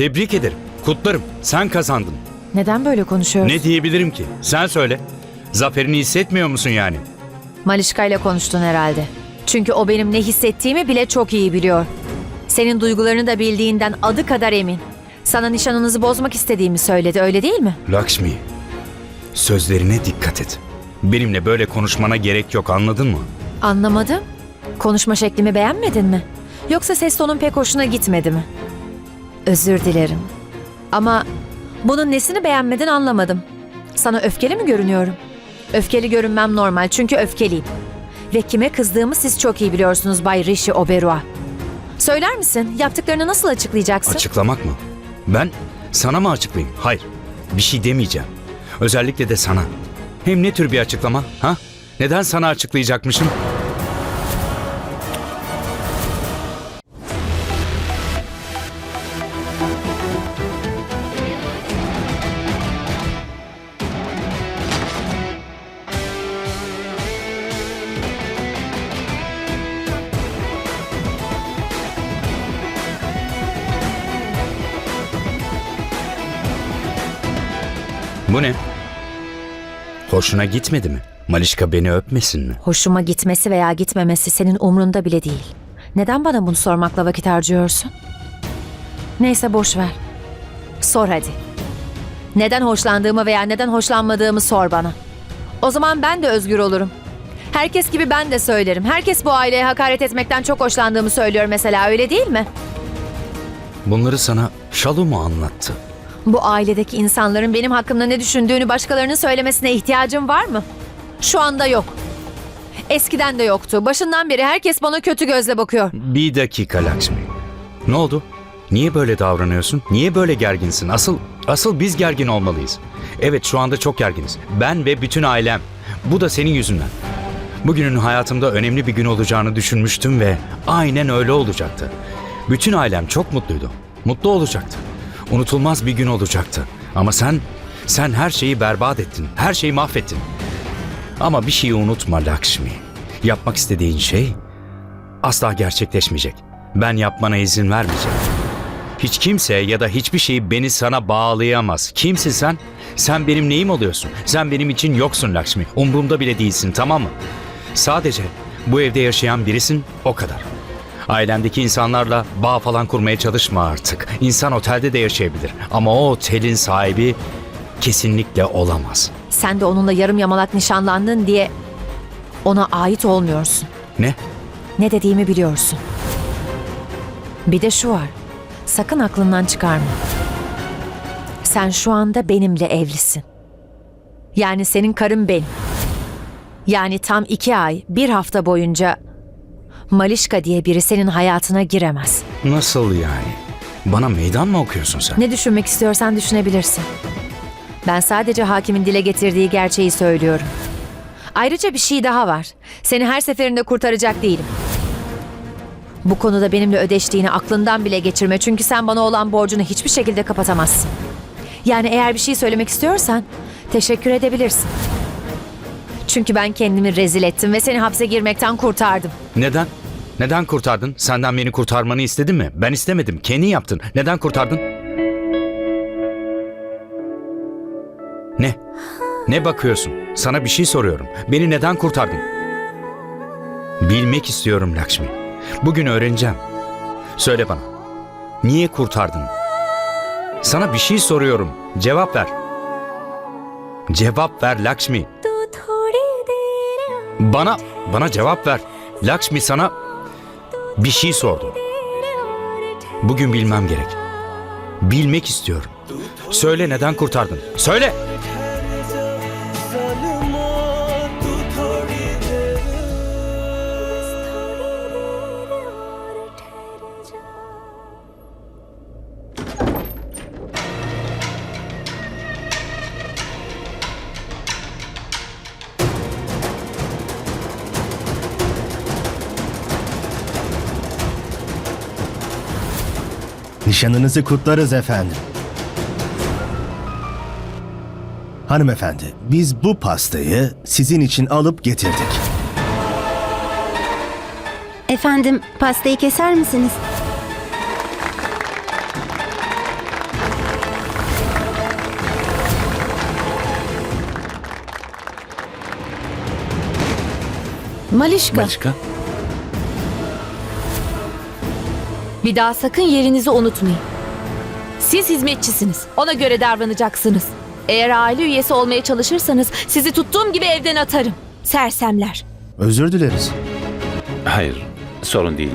Tebrik ederim. Kutlarım. Sen kazandın. Neden böyle konuşuyorsun? Ne diyebilirim ki? Sen söyle. Zaferini hissetmiyor musun yani? Malişka ile konuştun herhalde. Çünkü o benim ne hissettiğimi bile çok iyi biliyor. Senin duygularını da bildiğinden adı kadar emin. Sana nişanınızı bozmak istediğimi söyledi öyle değil mi? Lakshmi, sözlerine dikkat et. Benimle böyle konuşmana gerek yok anladın mı? Anlamadım. Konuşma şeklimi beğenmedin mi? Yoksa ses tonun pek hoşuna gitmedi mi? Özür dilerim. Ama bunun nesini beğenmedin anlamadım. Sana öfkeli mi görünüyorum? Öfkeli görünmem normal çünkü öfkeliyim. Ve kime kızdığımı siz çok iyi biliyorsunuz Bay Rishi Oberoi. Söyler misin? Yaptıklarını nasıl açıklayacaksın? Açıklamak mı? Ben sana mı açıklayayım? Hayır. Bir şey demeyeceğim. Özellikle de sana. Hem ne tür bir açıklama? Ha? Neden sana açıklayacakmışım? Bu ne? Hoşuna gitmedi mi? Malişka beni öpmesin mi? Hoşuma gitmesi veya gitmemesi senin umrunda bile değil. Neden bana bunu sormakla vakit harcıyorsun? Neyse boş ver. Sor hadi. Neden hoşlandığımı veya neden hoşlanmadığımı sor bana. O zaman ben de özgür olurum. Herkes gibi ben de söylerim. Herkes bu aileye hakaret etmekten çok hoşlandığımı söylüyor mesela öyle değil mi? Bunları sana Şalu mu anlattı? Bu ailedeki insanların benim hakkımda ne düşündüğünü başkalarının söylemesine ihtiyacım var mı? Şu anda yok. Eskiden de yoktu. Başından beri herkes bana kötü gözle bakıyor. Bir dakika Lakshmi. Ne oldu? Niye böyle davranıyorsun? Niye böyle gerginsin? Asıl asıl biz gergin olmalıyız. Evet şu anda çok gerginiz. Ben ve bütün ailem. Bu da senin yüzünden. Bugünün hayatımda önemli bir gün olacağını düşünmüştüm ve aynen öyle olacaktı. Bütün ailem çok mutluydu. Mutlu olacaktı. Unutulmaz bir gün olacaktı. Ama sen, sen her şeyi berbat ettin. Her şeyi mahvettin. Ama bir şeyi unutma Lakshmi. Yapmak istediğin şey asla gerçekleşmeyecek. Ben yapmana izin vermeyeceğim. Hiç kimse ya da hiçbir şey beni sana bağlayamaz. Kimsin sen? Sen benim neyim oluyorsun? Sen benim için yoksun Lakshmi. Umurumda bile değilsin tamam mı? Sadece bu evde yaşayan birisin o kadar. Ailemdeki insanlarla bağ falan kurmaya çalışma artık. İnsan otelde de yaşayabilir. Ama o otelin sahibi kesinlikle olamaz. Sen de onunla yarım yamalak nişanlandın diye ona ait olmuyorsun. Ne? Ne dediğimi biliyorsun. Bir de şu var. Sakın aklından çıkarma. Sen şu anda benimle evlisin. Yani senin karın benim. Yani tam iki ay, bir hafta boyunca Malişka diye biri senin hayatına giremez. Nasıl yani? Bana meydan mı okuyorsun sen? Ne düşünmek istiyorsan düşünebilirsin. Ben sadece hakimin dile getirdiği gerçeği söylüyorum. Ayrıca bir şey daha var. Seni her seferinde kurtaracak değilim. Bu konuda benimle ödeştiğini aklından bile geçirme çünkü sen bana olan borcunu hiçbir şekilde kapatamazsın. Yani eğer bir şey söylemek istiyorsan teşekkür edebilirsin. Çünkü ben kendimi rezil ettim ve seni hapse girmekten kurtardım. Neden? Neden kurtardın? Senden beni kurtarmanı istedim mi? Ben istemedim. Kendin yaptın. Neden kurtardın? Ne? Ne bakıyorsun? Sana bir şey soruyorum. Beni neden kurtardın? Bilmek istiyorum Lakshmi. Bugün öğreneceğim. Söyle bana. Niye kurtardın? Sana bir şey soruyorum. Cevap ver. Cevap ver Lakshmi. Bana bana cevap ver. Lakshmi sana bir şey sordu. Bugün bilmem gerek. Bilmek istiyorum. Söyle neden kurtardın? Söyle. Nişanınızı kutlarız efendim. Hanımefendi, biz bu pastayı sizin için alıp getirdik. Efendim, pastayı keser misiniz? Malişka. Malişka. Bir daha sakın yerinizi unutmayın. Siz hizmetçisiniz. Ona göre davranacaksınız. Eğer aile üyesi olmaya çalışırsanız sizi tuttuğum gibi evden atarım. Sersemler. Özür dileriz. Hayır, sorun değil.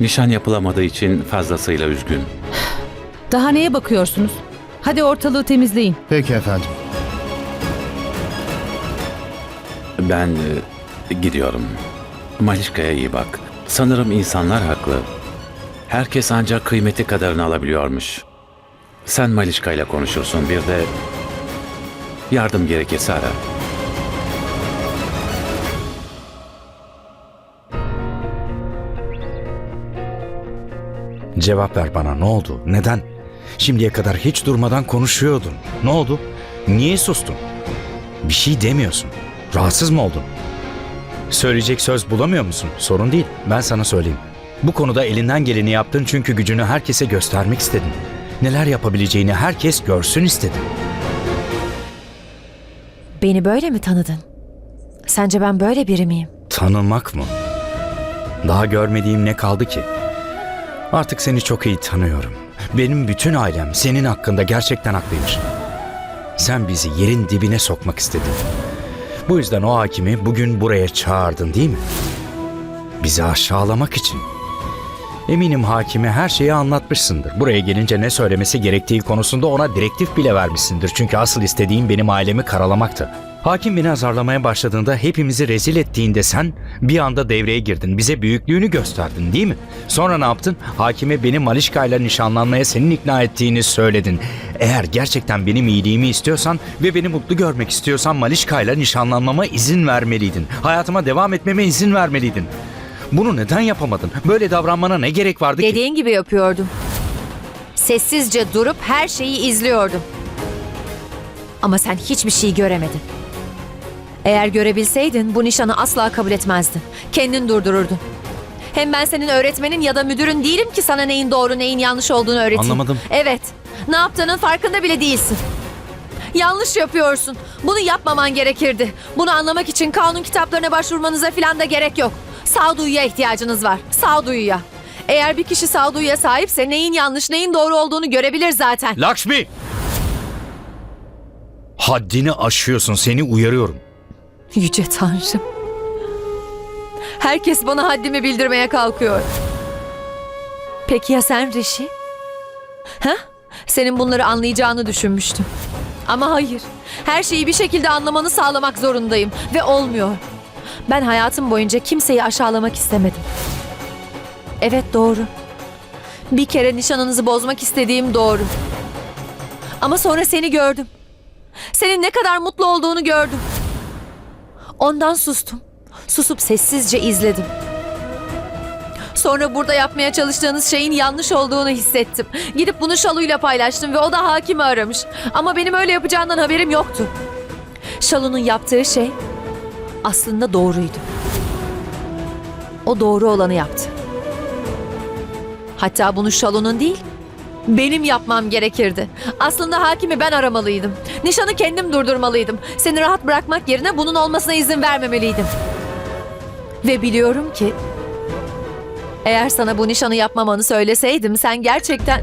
Nişan yapılamadığı için fazlasıyla üzgün. Daha neye bakıyorsunuz? Hadi ortalığı temizleyin. Peki efendim. Ben e, gidiyorum. Malişka'ya iyi bak. Sanırım insanlar haklı. Herkes ancak kıymeti kadarını alabiliyormuş. Sen Malişka ile konuşursun. Bir de yardım gerekirse ara. Cevap ver bana ne oldu? Neden? Şimdiye kadar hiç durmadan konuşuyordun. Ne oldu? Niye sustun? Bir şey demiyorsun. Rahatsız mı oldun? Söyleyecek söz bulamıyor musun? Sorun değil. Ben sana söyleyeyim. Bu konuda elinden geleni yaptın çünkü gücünü herkese göstermek istedin. Neler yapabileceğini herkes görsün istedin. Beni böyle mi tanıdın? Sence ben böyle biri miyim? Tanımak mı? Daha görmediğim ne kaldı ki? Artık seni çok iyi tanıyorum. Benim bütün ailem senin hakkında gerçekten haklıymış. Sen bizi yerin dibine sokmak istedin. Bu yüzden o hakimi bugün buraya çağırdın değil mi? Bizi aşağılamak için. Eminim hakime her şeyi anlatmışsındır. Buraya gelince ne söylemesi gerektiği konusunda ona direktif bile vermişsindir. Çünkü asıl istediğim benim ailemi karalamaktı. Hakim beni azarlamaya başladığında hepimizi rezil ettiğinde sen bir anda devreye girdin. Bize büyüklüğünü gösterdin değil mi? Sonra ne yaptın? Hakime beni Malişka ile nişanlanmaya senin ikna ettiğini söyledin. Eğer gerçekten benim iyiliğimi istiyorsan ve beni mutlu görmek istiyorsan Malişka ile nişanlanmama izin vermeliydin. Hayatıma devam etmeme izin vermeliydin. Bunu neden yapamadın? Böyle davranmana ne gerek vardı ki? Dediğin gibi yapıyordum. Sessizce durup her şeyi izliyordum. Ama sen hiçbir şey göremedin. Eğer görebilseydin bu nişanı asla kabul etmezdin. Kendin durdururdun. Hem ben senin öğretmenin ya da müdürün değilim ki sana neyin doğru neyin yanlış olduğunu öğreteyim. Anlamadım. Evet. Ne yaptığının farkında bile değilsin. Yanlış yapıyorsun. Bunu yapmaman gerekirdi. Bunu anlamak için kanun kitaplarına başvurmanıza falan da gerek yok. Sağduyuya ihtiyacınız var. Sağduyuya. Eğer bir kişi sağduyuya sahipse neyin yanlış neyin doğru olduğunu görebilir zaten. Lakshmi! Haddini aşıyorsun seni uyarıyorum. Yüce Tanrım. Herkes bana haddimi bildirmeye kalkıyor. Peki ya sen Rişi? Ha? Senin bunları anlayacağını düşünmüştüm. Ama hayır. Her şeyi bir şekilde anlamanı sağlamak zorundayım ve olmuyor. Ben hayatım boyunca kimseyi aşağılamak istemedim. Evet doğru. Bir kere nişanınızı bozmak istediğim doğru. Ama sonra seni gördüm. Senin ne kadar mutlu olduğunu gördüm. Ondan sustum. Susup sessizce izledim. Sonra burada yapmaya çalıştığınız şeyin yanlış olduğunu hissettim. Gidip bunu Şalu'yla paylaştım ve o da hakimi aramış. Ama benim öyle yapacağından haberim yoktu. Şalu'nun yaptığı şey aslında doğruydu. O doğru olanı yaptı. Hatta bunu Şalu'nun değil, benim yapmam gerekirdi. Aslında hakimi ben aramalıydım. Nişanı kendim durdurmalıydım. Seni rahat bırakmak yerine bunun olmasına izin vermemeliydim. Ve biliyorum ki eğer sana bu nişanı yapmamanı söyleseydim sen gerçekten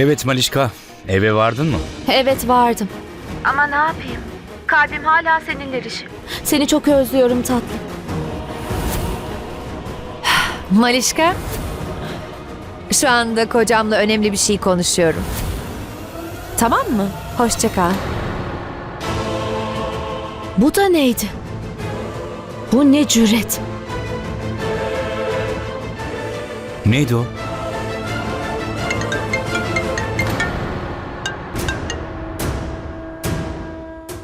Evet Malişka, eve vardın mı? evet vardım. Ama ne yapayım? Kalbim hala seninle Rişi. Seni çok özlüyorum tatlım. Malişka, şu anda kocamla önemli bir şey konuşuyorum. Tamam mı? Hoşça kal. Bu da neydi? Bu ne cüret? Neydi o?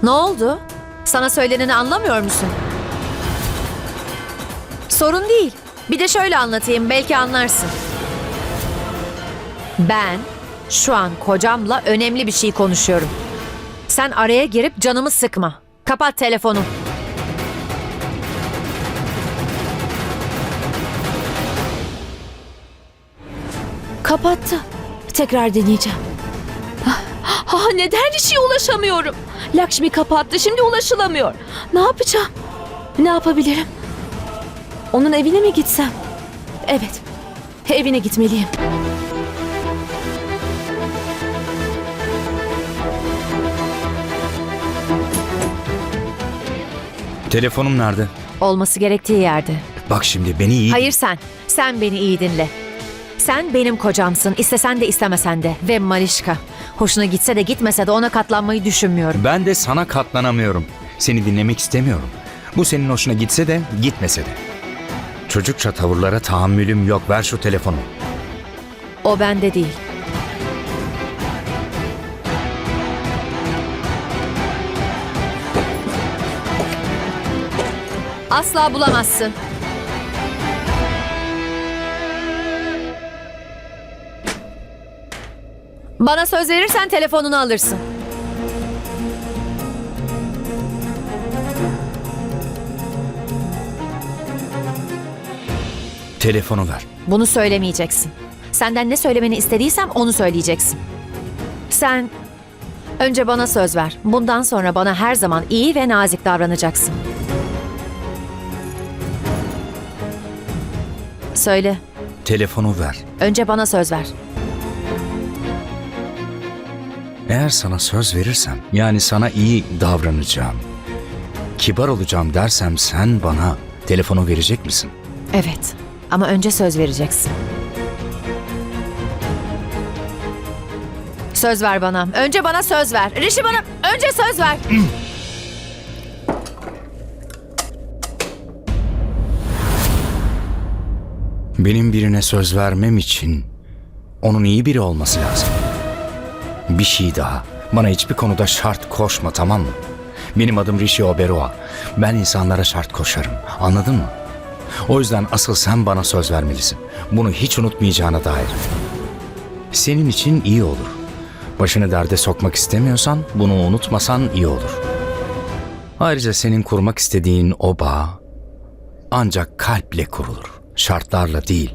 Ne oldu? Sana söyleneni anlamıyor musun? Sorun değil. Bir de şöyle anlatayım belki anlarsın. Ben şu an kocamla önemli bir şey konuşuyorum. Sen araya girip canımı sıkma. Kapat telefonu. Kapattı. Tekrar deneyeceğim. Ah, neden Rishi'ye ulaşamıyorum? Lakshmi kapattı şimdi ulaşılamıyor. Ne yapacağım? Ne yapabilirim? Onun evine mi gitsem? Evet. Evine gitmeliyim. Telefonum nerede? Olması gerektiği yerde. Bak şimdi beni iyi... Hayır sen. Sen beni iyi dinle. Sen benim kocamsın. İstesen de istemesen de. Ve Malişka. Hoşuna gitse de gitmese de ona katlanmayı düşünmüyorum. Ben de sana katlanamıyorum. Seni dinlemek istemiyorum. Bu senin hoşuna gitse de gitmese de. Çocukça tavırlara tahammülüm yok. Ver şu telefonu. O bende değil. Asla bulamazsın. Bana söz verirsen telefonunu alırsın. Telefonu ver. Bunu söylemeyeceksin. Senden ne söylemeni istediysem onu söyleyeceksin. Sen önce bana söz ver. Bundan sonra bana her zaman iyi ve nazik davranacaksın. Söyle. Telefonu ver. Önce bana söz ver. Eğer sana söz verirsem, yani sana iyi davranacağım, kibar olacağım dersem sen bana telefonu verecek misin? Evet. Ama önce söz vereceksin. Söz ver bana. Önce bana söz ver. Rişi bana önce söz ver. Benim birine söz vermem için onun iyi biri olması lazım. Bir şey daha. Bana hiçbir konuda şart koşma tamam mı? Benim adım Rishi Oberoi. Ben insanlara şart koşarım. Anladın mı? O yüzden asıl sen bana söz vermelisin. Bunu hiç unutmayacağına dair. Senin için iyi olur. Başını derde sokmak istemiyorsan bunu unutmasan iyi olur. Ayrıca senin kurmak istediğin o bağ ancak kalple kurulur. Şartlarla değil.